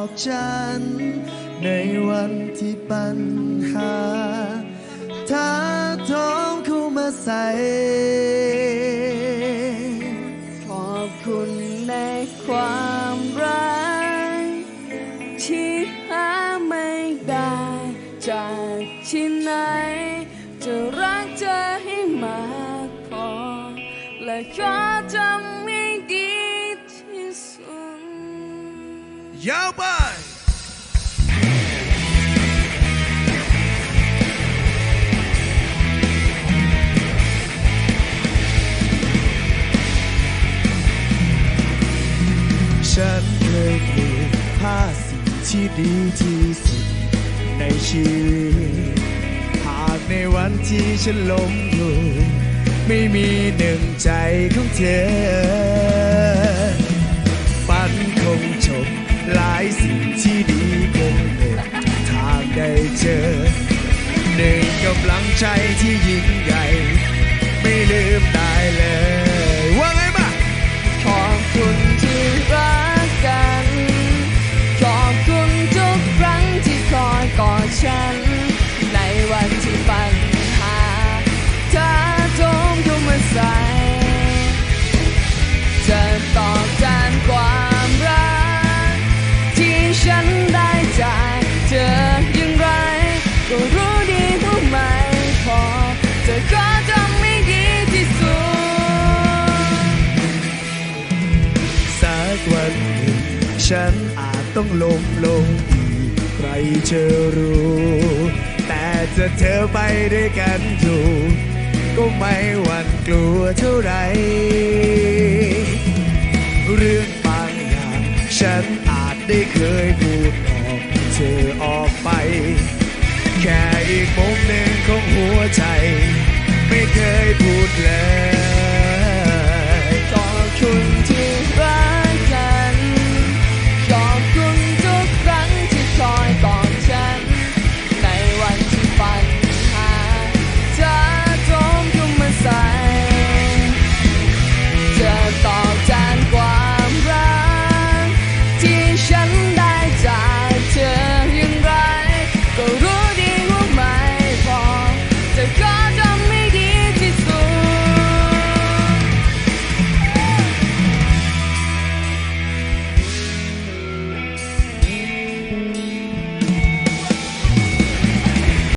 อกฉัน ในวันที่ปัญหาถ้าท้องเข้ามาใส่ขอบคุณในความรักที่หาไม่ได้จากที่ไหน จะรักเธอให้มากพอและขอทำ ยาวไปฉันเคยเก็บผ้าสิ่งที่ดีที่สุดในชีวิต หากในวันที่ฉันล้มอยู่ไม่มีหนึ่งใจของเธอ เจอหนึ่งกำลังใจที่ยิ่งใหญ่ กวันหนึ่งฉันอาจต้องล้มลงอีกใครจะรู้ แต่จะเธอไปได้วยกันอยู่ก็ไม่หวั่นกลัวเท่าไร เรื่องบางอย่างฉันอาจได้เคยพูดออกเธอออกไป แค่อีกมุมหนึ่งของหัวใจ ไม่เคยพูดเลย